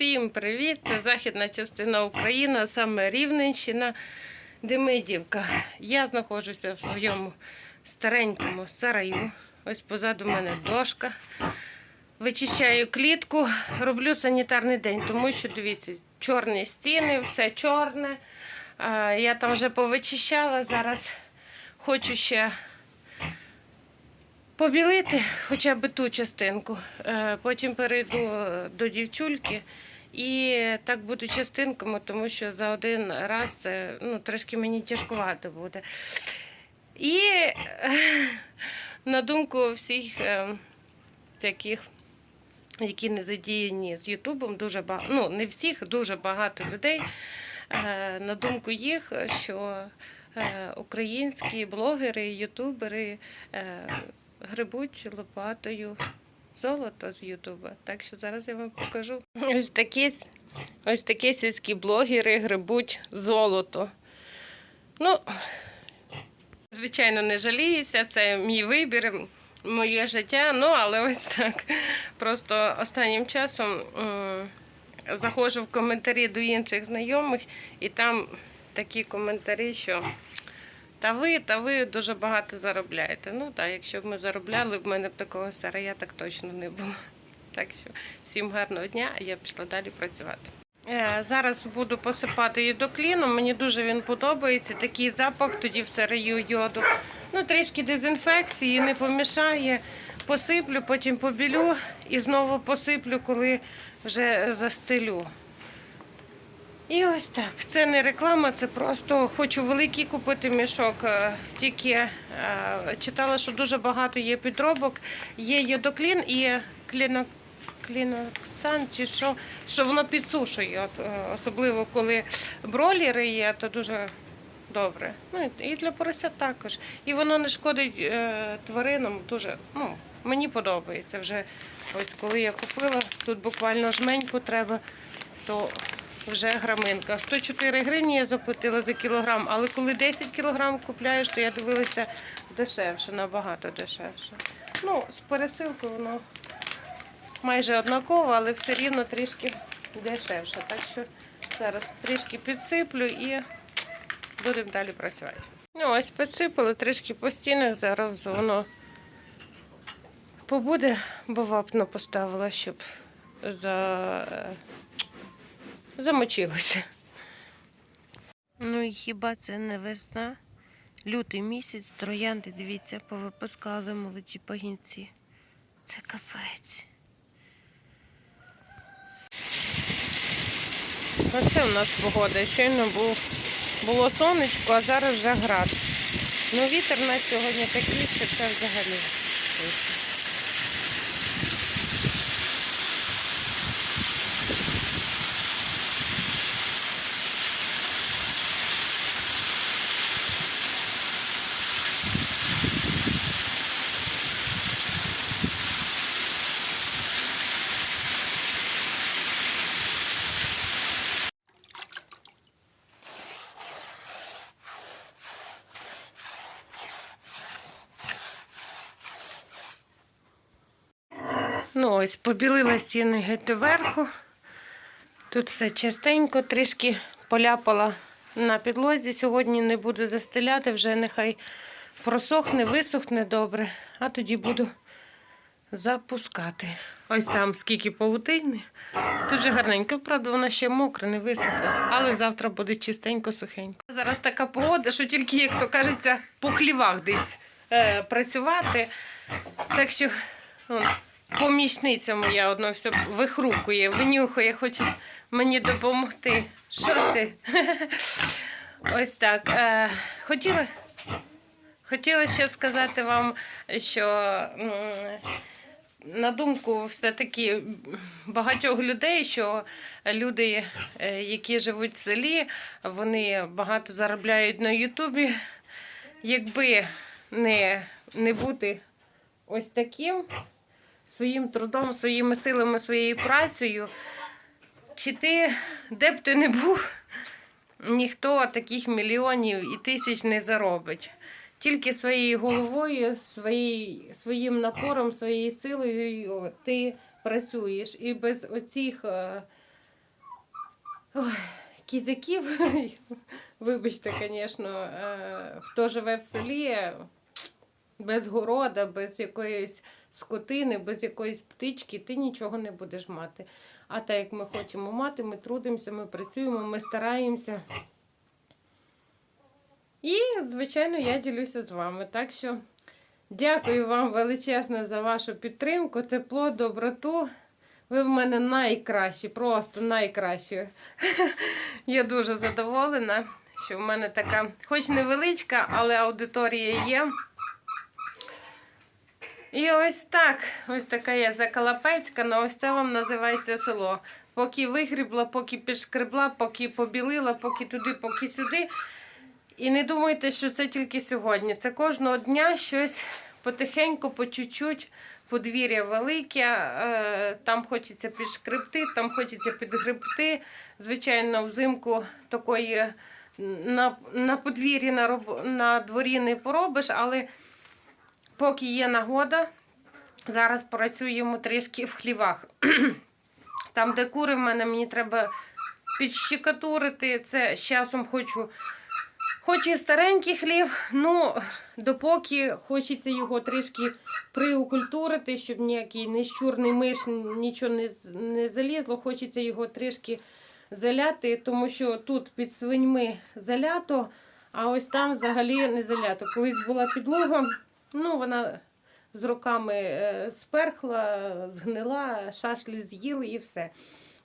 Всім привіт! Це західна частина України, саме Рівненщина, Демидівка. Я знаходжуся в своєму старенькому сараю. Ось позаду мене дошка. Вичищаю клітку, роблю санітарний день, тому що дивіться, чорні стіни, все чорне. Я там вже повичищала. Зараз хочу ще побілити хоча б ту частинку. Е, Потім перейду до дівчульки. І так буду частинками, тому що за один раз це ну, трошки мені тяжкувато буде. І на думку всіх е, таких, які не задіяні з Ютубом, дуже багато, ну не всіх, дуже багато людей. е, На думку їх, що е, українські блогери, ютубери е, грибуть лопатою золото з Ютуба. Так що зараз я вам покажу. Ось такі, ось такі сільські блогери грибуть золото. Ну, звичайно, не жаліюся, це мій вибір, моє життя. Ну, але ось так. Просто останнім часом заходжу в коментарі до інших знайомих, і там такі коментарі, що. Та ви, та ви дуже багато заробляєте. Ну так, якщо б ми заробляли, в мене б такого сарая так точно не було. Так що всім гарного дня, а я пішла далі працювати. Е, Зараз буду посипати їдокліном. Мені дуже він подобається. Такий запах тоді в сараю йоду. Ну, трішки дезінфекції не помішає. Посиплю, потім побілю і знову посиплю, коли вже застелю. І ось так. Це не реклама, це просто хочу великий купити мішок. Е, Тільки е, читала, що дуже багато є підробок. Є йодоклін і кліно, кліноксан, чи що, що воно підсушує. От, е, особливо коли бролери є, то дуже добре. Ну і для поросят також. І воно не шкодить е, тваринам. Дуже ну, мені подобається вже. Ось коли я купила, тут буквально жменьку треба, то вже граминка. 104 гривні я заплатила за кілограм, але коли 10 кілограм купляєш, то я дивилася дешевше, набагато дешевше. Ну, з пересилкою воно майже однаково, але все рівно трішки дешевше. Так що зараз трішки підсиплю і будемо далі працювати. Ну, ось підсипали трішки по стінах, зараз воно побуде, бо вапно поставила, щоб за замочилося. Ну і хіба це не весна? Лютий місяць, троянди, дивіться, повипускали молоді пагінці. Це капець. Оце у нас погода. Щойно був, було сонечко, а зараз вже град. Ну, вітер у нас сьогодні такий, що це взагалі. Ну ось, побілила стіни геть доверху. Тут все частенько, трішки поляпала на підлозі. Сьогодні не буду застеляти, вже нехай просохне, висохне добре, а тоді буду запускати. Ось там скільки паутини. Тут же гарненько, правда, вона ще мокра, не висохла, але завтра буде чистенько, сухенько. Зараз така погода, що тільки, як то кажеться, по хлівах десь е, працювати. Так що он, помічниця моя одно все вихрукує, винюхує, хоче мені допомогти. Що ти? Ось так. Е, хотіла, хотіла ще сказати вам, що на думку все-таки багатьох людей, що люди, е, які живуть в селі, вони багато заробляють на Ютубі. Якби не, не бути ось таким своїм трудом, своїми силами, своєю працею, чи ти, де б ти не був, ніхто таких мільйонів і тисяч не заробить. Тільки своєю головою, своєю, своїм напором, своєю силою ти працюєш. І без оцих е, Ой, кізяків. Вибачте, звісно, е, хто живе в селі без города, без якоїсь скотини, без якоїсь птички, ти нічого не будеш мати. А так як ми хочемо мати, ми трудимося, ми працюємо, ми стараємося. І, звичайно, я ділюся з вами. Так що дякую вам величезно за вашу підтримку, тепло, доброту. Ви в мене найкращі, просто найкращі. Я дуже задоволена, що в мене така, хоч невеличка, але аудиторія є. І ось так, ось така я закалапецька, але ось це вам називається село. Поки вигрібла, поки підшкребла, поки побілила, поки туди, поки сюди. І не думайте, що це тільки сьогодні. Це кожного дня щось потихеньку, по чуть-чуть. Подвір'я велике, е, там хочеться підшкребти, там хочеться підгребти. Звичайно, взимку такої на, на подвір'ї на, роб- на дворі не поробиш, але поки є нагода, зараз працюємо трішки в хлівах. Там, де кури в мене, мені треба підщикатурити. Це з часом хочу. Хоч і старенький хлів, ну допоки хочеться його трішки приукультурити, щоб ніякий нещурний миш, нічого не, не залізло, хочеться його трішки заляти, тому що тут під свиньми залято, а ось там взагалі не залято. Колись була підлога, ну вона з роками е, сперхла, згнила, шашлі з'їли і все.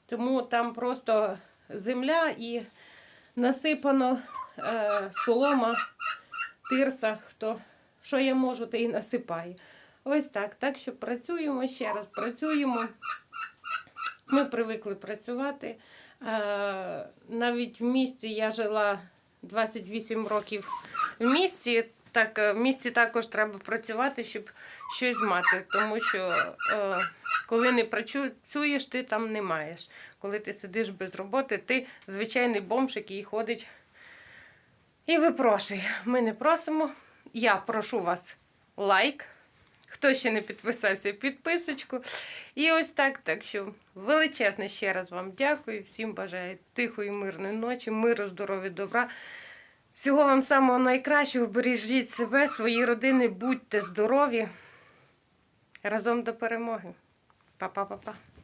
Тому там просто земля і насипано солома, тирса, хто що я можу, те і насипаю. Ось так. Так що працюємо ще раз, працюємо. Ми привикли працювати. Е, навіть в місті я жила 28 років в місті. Так, е, в місті також треба працювати, щоб щось мати. Тому що е, коли не працюєш, ти там не маєш. Коли ти сидиш без роботи, ти звичайний бомж, який ходить і випрошує. Ми не просимо. Я прошу вас лайк. Хто ще не підписався, підписочку. І ось так. Так що величезне ще раз вам дякую. Всім бажаю тихої, мирної ночі, миру, здоров'я, добра. Всього вам самого найкращого. Бережіть себе, свої родини, будьте здорові. Разом до перемоги. Па-па-па-па.